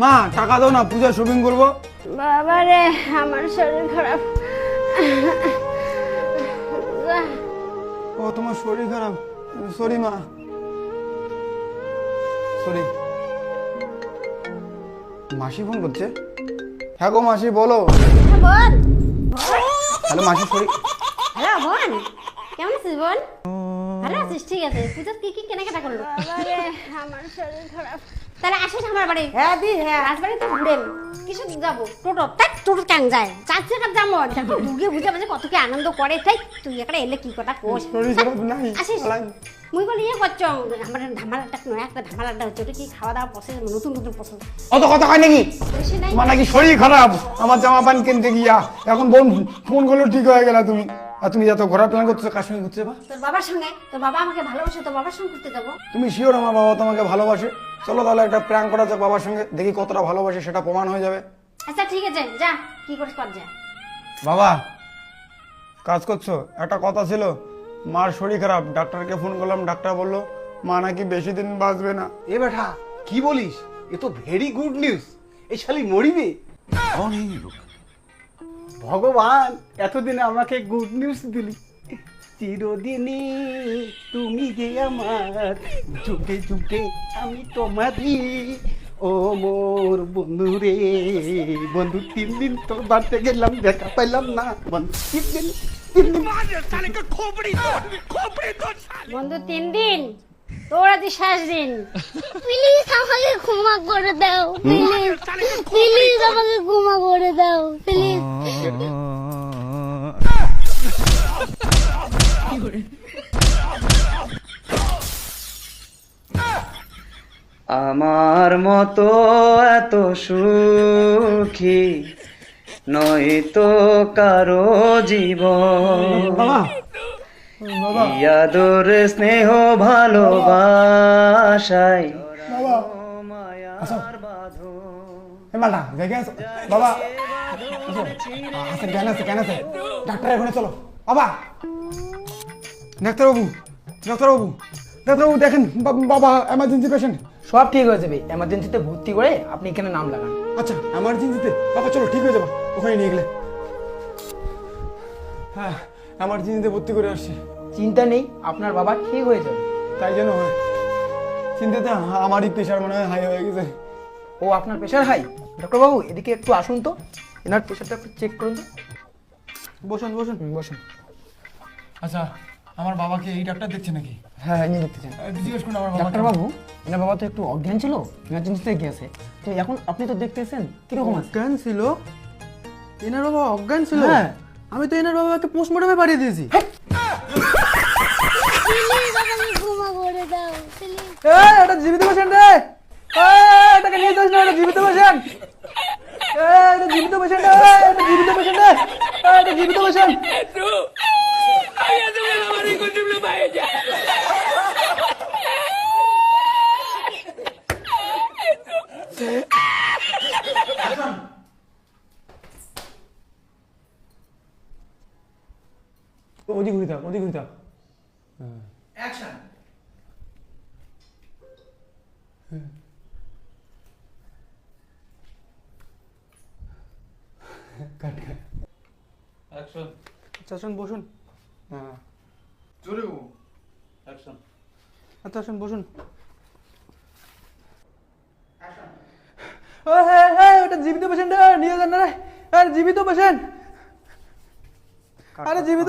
মা টাকা দাও না পূজা শপিং করব। বাবা রে আমার শরীর খারাপ। ও তোমার শরীর খারাপ। সরি মা। সরি। মাসি ফোন করছে? হ্যাঁ গো মাসি বলো। বোন হ্যালো মাসি সরি। হ্যালো বোন কেমন আছিস বোন ভালো আছিস? ঠিক আছে। পুজোর কি কি কেনাকাটা করল? বাবারে আমার শরীর খারাপ। তাহলে আসিস আমার বাড়ি। হ্যাঁ দি হ্যাঁ। রাজবাড়ি তো ঘুরেন কিসে যাব? টোটো। তাই টোটো কেন যায়? চার চাকার যাব। দেখো দুর্গে বুঝে কত কি আনন্দ করে। তাই তুই একটা এলে কি কথা নাই। আসিস। মুই বলি ইয়ে করছ? আমার ধামালাটা নয় একটা ধামালাটা হচ্ছে। ওটা কি খাওয়া দাওয়া পছন্দ নতুন নতুন পছন্দ অত কথা হয় নাকি? তোমার নাকি শরীর খারাপ। আমার জামা প্যান্ট কিনতে গিয়া। এখন বোন ফোন করল ঠিক হয়ে গেলা তুমি। আর তুমি যত ঘোরা প্ল্যান করতেছো কাশ্মীর ঘুরতে যাবা? তোর বাবার সঙ্গে? তোর বাবা আমাকে ভালোবাসে তোর বাবার সঙ্গে ঘুরতে যাব? তুমি শিওর আমার বাবা তোমাকে ভালোবাসে? চলো তাহলে একটা প্র্যাঙ্ক করা যাক বাবার সঙ্গে দেখি কতটা ভালোবাসে সেটা প্রমাণ হয়ে যাবে। আচ্ছা ঠিক আছে যা কি করিস কর যা। বাবা কাজ করছ? একটা কথা ছিল মার শরীর খারাপ ডাক্তারকে ফোন করলাম ডাক্তার বলল মা নাকি বেশি দিন বাঁচবে না। এ বেটা কি বলিস? এ তো ভেরি গুড নিউজ এ শালি মরিবে। অনেক লোক। ভগবান এতদিনে আমাকে গুড নিউজ দিলি। চিরদিনই তুমি যে আমার যুগে যুগে আমি তোমারই। ও মোর বন্ধু রে বন্ধু তিন দিন তোর বাড়িতে গেলাম দেখা পাইলাম না। বন্ধু তিন দিন তিন দিন। বন্ধু তিন দিন? তোর আজ শেষ দিন। প্লিজ আমাকে ক্ষমা করে দাও প্লিজ। প্লিজ আমাকে ক্ষমা করে দাও প্লিজ। আমার মতো এত সুখী নয় তো কারও জীবন। ইয়াদর স্নেহ ভালোবাসায় মালটা বাবা। আছে জ্ঞান আছে জ্ঞান আছে। ডাক্তার এখানে চলো। বাবা। ডাক্তারবাবু ডাক্তারবাবু ডাক্তারবাবু দেখেন বাবা এমার্জেন্সি পেশেন্ট সব ঠিক হয়ে যাবে। এমার্জেন্সিতে ভর্তি করে আপনি এখানে নাম লাগান। আচ্ছা এমার্জেন্সিতে বাবা চলো ঠিক হয়ে যাব। ওখানে নিয়ে গেলে। হ্যাঁ এমার্জেন্সিতে ভর্তি করে আসছে। চিন্তা নেই আপনার বাবা ঠিক হয়ে যাবে। তাই জন্য হয়। চিন্তাতে আমারই প্রেশার মনে হয় হাই হয়ে গেছে। ও আপনার প্রেশার হাই? ডক্টরবাবু এদিকে একটু আসুন তো। এনার প্রেশারটা একটু চেক করুন তো। বসুন বসুন। বসুন। আচ্ছা আমার বাবাকে এই ডাক্তার দেখছে নাকি? হ্যাঁ নিয়ে দেখতে চান। জিজ্ঞেস করুন আমার বাবা ডাক্তারবাবু এনার বাবা তো একটু অজ্ঞান ছিল ইমার্জেন্সিতে গিয়েছে তো এখন আপনি তো দেখতেছেন কীরকম অজ্ঞান ছিল? এনার বাবা অজ্ঞান ছিল? হ্যাঁ। আমি তো এনার বাবাকে পোস্টমর্টমে পাঠিয়ে দিয়েছি। এই এটা জীবিত পেশেন্ট রে! এই এটাকে নিয়ে যাস না এটা জীবিত পেশেন্ট এই এটা জীবিত পেশেন্ট এটা জীবিত পেশেন্ট রে! এই, এটা জীবিত পেশেন্ট ওদিক ঘুরে থাক ওদিক ঘুরে থাক কাট কাট। অ্যাকশন আচ্ছা আসুন বসুন। হ্যাঁ। জোরে অ্যাকশন আচ্ছা আসুন বসুন। এই, এই, এই, ওটা জীবিত পেশেন্ট নিয়ে যান না রে। এই, জীবিত পেশেন্ট আরে জীবিত